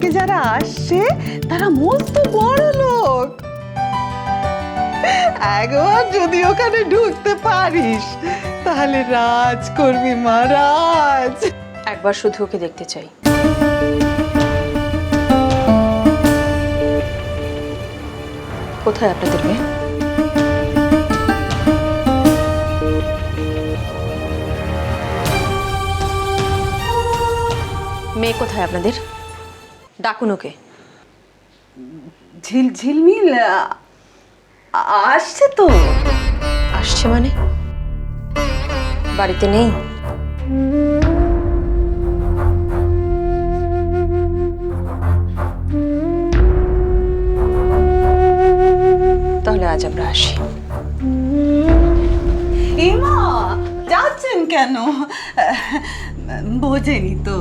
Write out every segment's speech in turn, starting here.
থেকে যারা আসছে, তারা মস্ত বড় লোক। একবার যদি ওখানে ঢুকতে পারিস, তাহলে রাজ করবি মহারাজ। একবার শুধু ওকে দেখতে চাই। কোথায় আপনাদের মেয়ে? মেয়ে কোথায় আপনাদের? ডাকুন ওকে। ঝিল ঝিলমিল? আসছে তো। আসছে মানে? বাড়িতে নেই? তাহলে আজ আমরা আসি। এমা যাচ্ছেন কেন? বোঝেনি তো।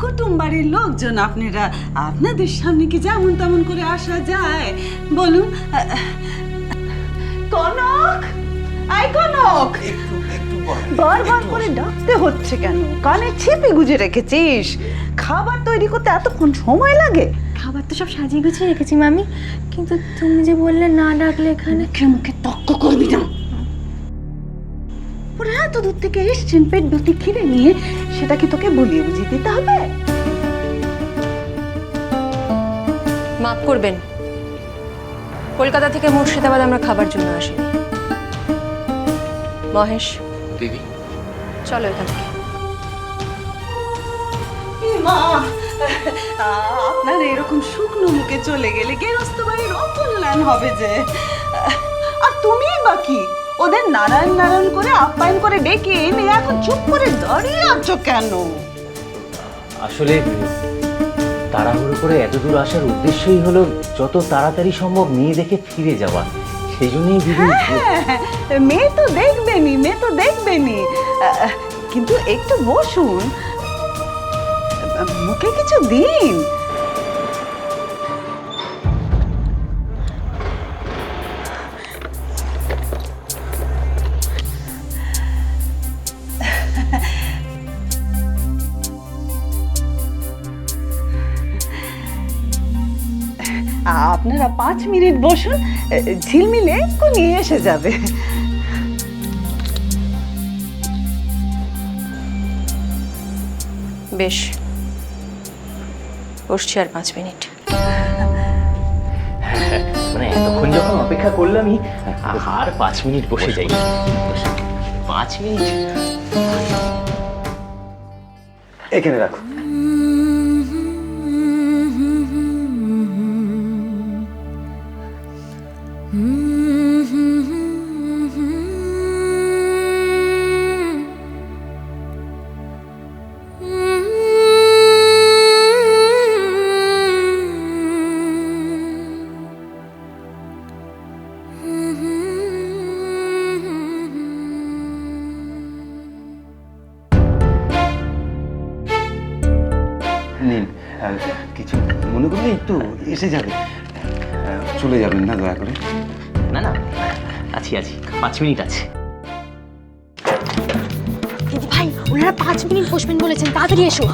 কুটুম বাড়ির লোকজন আপনারা আপনাদের সামনে কি যেমন তেমন করে আসা যায়? বলুন কনক! আই কনক! বারবার করে ডাকতে হচ্ছে কেন? কানে ছিপে গুজে রেখেছিস? খাবার তৈরি করতে এতক্ষণ সময় লাগে? খাবার তো সব সাজিয়ে গুছিয়ে রেখেছি মামি। কিন্তু তুমি যে বললে না ডাকলে এখানে মুখে মুখে তক্ক করবি না। ওরা এত দূর থেকে এসছেন পেট দুটি খিরে নিয়ে সেটা কি তোকে বলিয়ে বুঝিয়ে দিতে হবে? মাফ করবেন। কলকাতা থেকে মুর্শিদাবাদ আমরা খাবার জন্য আসিনি। মহেশ। দিদি। চলো এখান থেকে। মা আপনার এরকম শুকনো মুখে চলে গেলে গেরস্ত বাড়ির অকল্যাণ হবে যে। আর তুমি বাকি ওদের নারায়ণ নারায়ণ করে আপ্যায়ন করে ডেকে এনে এখন চুপ করে দাঁড়িয়ে আছো কেন? আসলে তাড়াহুড়ো করে এত দূর আসার উদ্দেশ্যই হলো যত তাড়াতাড়ি সম্ভব মেয়ে দেখে ফিরে যাওয়া। সেই জন্যই দিদি হ্যাঁ, মেয়ে তো দেখবেনি মেয়ে তো দেখবেনি কিন্তু একটু বসুন। মুখে কিছু দিন। আপনারা পাঁচ মিনিট বসুন ঝিলমিলে এক্ষুনি এসে যাবে। বেশ বসছি আর পাঁচ মিনিট। মানে এতক্ষণ যখন অপেক্ষা করলামই আর পাঁচ মিনিট বসে যাই। পাঁচ মিনিট? এখানে রাখো কিছু মনে করলে একটু এসে যাবে। চলে যাবেন না দয়া করে? না না আছি আছি। পাঁচ মিনিট আছে। দিদি ভাই ওনারা পাঁচ মিনিট বসবেন বলেছেন তাড়াতাড়ি এসো।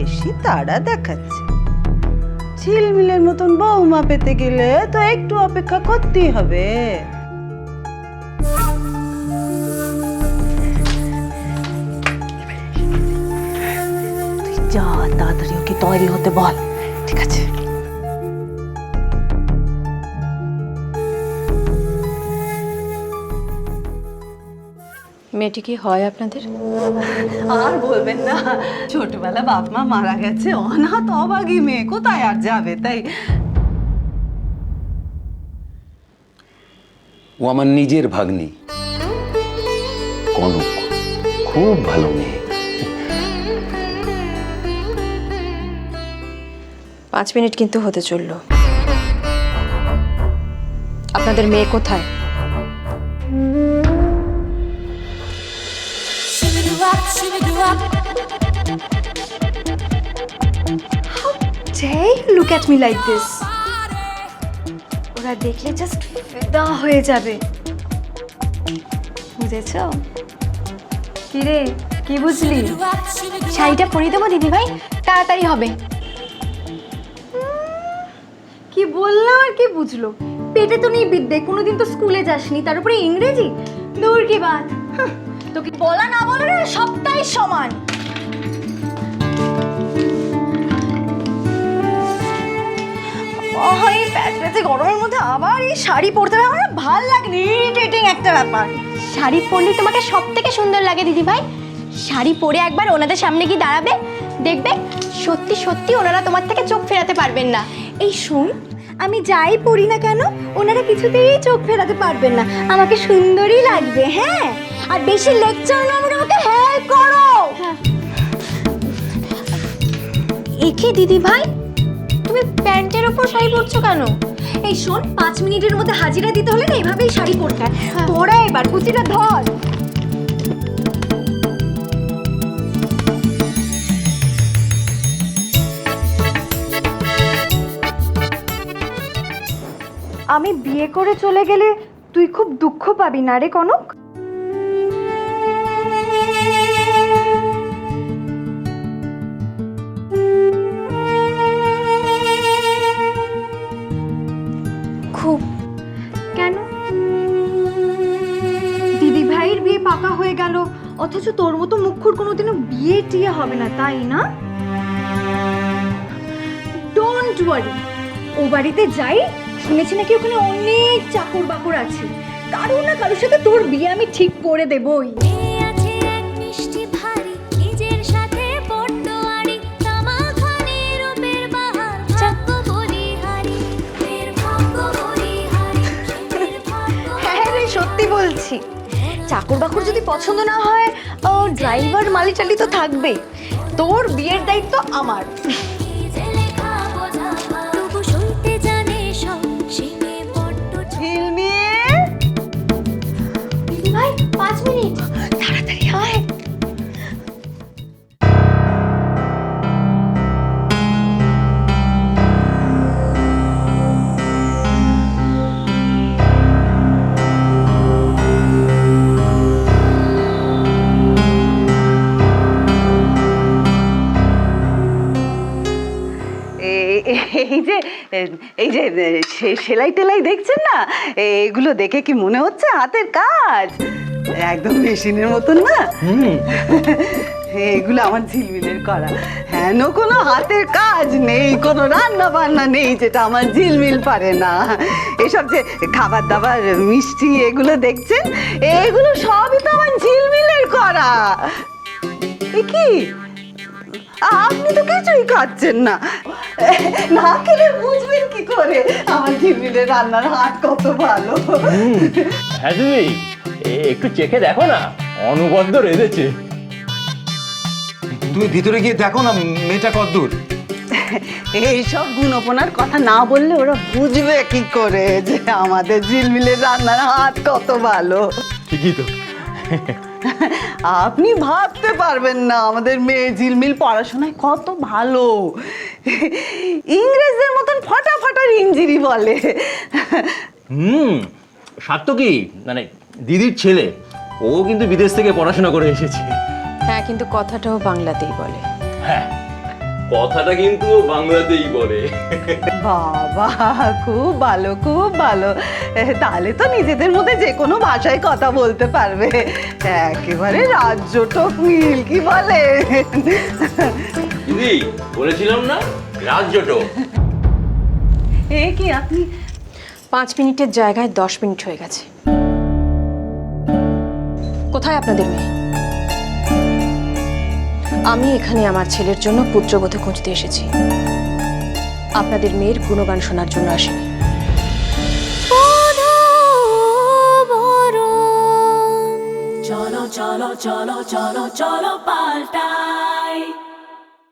বেশি তাড়া দেখাচ্ছে। ঝিলমিলের মতন বৌমা পেতে গেলে তো একটু অপেক্ষা করতেই হবে। যা, তাড়াতাড়ি ওকে তৈরি হতে বল। ঠিক আছে। মেয়েটি কি হয় আপনাদের? আর বলবেন না। ছোটবেলা বাপ মা মারা গেছে অনাথ অভাগী মেয়ে কোথায় আর যাবে তাই? ও আমার নিজের ভাগ্নি। কনক খুব ভালো মেয়ে। পাঁচ মিনিট কিন্তু হতে চলল। আপনাদের মেয়ে কোথায়? Jay, look at me like this. ওরা দেখলে জাস্ট ফেদা হয়ে যাবে। বুঝেছ? কিরে কি বুঝলি? শাড়িটা পরিয়ে দেবো দিদি ভাই তাড়াতাড়ি হবে। কি বললাম আর কি বুঝলো? পেটে তো নেই বিদ্যে কোনোদিন তো স্কুলে যাসনি তার উপরে ইংরেজি? দূর কি হাহ, তোকে বলা না বলা না সবটাই সমান। এই প্যাচপ্যাচে গরমের মধ্যে আবার এই শাড়ি পরতে হবে আমার ভালো লাগে ইরিটেটিং একটা ব্যাপার। শাড়ি পরলে তোমাকে সব থেকে সুন্দর লাগে দিদি ভাই শাড়ি পরে একবার ওনাদের সামনে গিয়ে দাঁড়াবে দেখবে সত্যি সত্যি ওনারা তোমার থেকে চোখ ফেরাতে পারবেন না। এই শোন আমি যাই পড়ি না কেন ওনারা কিছুতেই চোখ ফেরাতে পারবেন না। আমাকে সুন্দরই লাগবে হ্যাঁ? আর বেশি লেকচার না করে আমাকে হেল্প করো! একে দিদি ভাই? তুমি প্যান্টের ওপর শাড়ি পরছো কেন? এই শোন পাঁচ মিনিটের মধ্যে হাজিরা দিতে হলে না এভাবেই শাড়ি পরতে হয়। তোরা এবার কুচিটা ধর। আমি বিয়ে করে চলে গেলে তুই খুব দুঃখ পাবি না রে কনক? খুব। কেন? দিদি ভাইয়ের বিয়ে পাকা হয়ে গেল, অথচ তোর মতো মুখুর কোনোদিনও বিয়ে টিয়ে হবে না, তাই না? ডোন্ট ওয়ারি ও বাড়িতে যাই শুনেছি নাকি ওখানে অনেক চাকর বাকর আছে। কারও না কারোর সাথে তোর বিয়ে আমি ঠিক করে দেবই। ভাগ্য হ্যাঁ রে সত্যি বলছি। চাকর বাকর যদি পছন্দ না হয় ড্রাইভার মালি টালি তো থাকবে তোর বিয়ের দায়িত্ব আমার। এই যে এই যে সেলাই টেলাই দেখছেন না? এগুলো দেখে কি মনে হচ্ছে হাতের কাজ? একদম মেশিনের মতন না? এগুলো আমার ঝিলমিলের করা হেন কোনো হাতের কাজ নেই কোনো রান্না বান্না নেই যেটা আমার ঝিলমিল পারে না। এসব যে খাবার দাবার মিষ্টি এগুলো দেখছেন? এগুলো সবই তো আমার ঝিলমিলের করা কি? আপনি তো কিছুই খাচ্ছেন না। না খেলে বুঝবেন কি করে? আমার ঝিলমিলের রান্নার হাত কত ভালো। হ্যাঁ একটু চেখে দেখো না। অনুবদ্ধ রেঁধেছে। তুমি ভিতরে গিয়ে দেখো না মেয়েটা কদ্দূর এইসব গুণপনার কথা না বললে ওরা বুঝবে কি করে যে আমাদের ঝিলমিলের রান্নার হাত কত ভালো। ঠিকই তো। আপনি ভাবতে পারবেন না আমাদের মেয়ে ঝিলমিল পড়াশোনায় কত ভালো। ইংরেজদের মতন ফটাফটার ইঞ্জিরি বলে। হুম সার্থকী মানে দিদির ছেলে ও কিন্তু বিদেশ থেকে পড়াশোনা করে এসেছে। হ্যাঁ কিন্তু কথাটাও বাংলাতেই বলে। হ্যাঁ কথাটা কিন্তু বাংলাতেই বলে। বাবা খুব ভালো খুব ভালো। তাহলে তো নিজেদের মধ্যে যে কোনো ভাষায় কথা বলতে পারবে। একেবারে রাজ্যটক মিল কি বলে? দিদি বলেছিলাম না? রাজ্যটো এ কি আপনি পাঁচ মিনিটের জায়গায় দশ মিনিট হয়ে গেছে। কোথায় আপনাদের মেয়ে? আমি এখানে আমার ছেলের জন্য পুত্রবধ খুঁজতে এসেছি। আপনাদের মেয়ের গুণগান শোনার জন্য আসিনি। চলো চলো চলো চলো চলো, পাল্টা।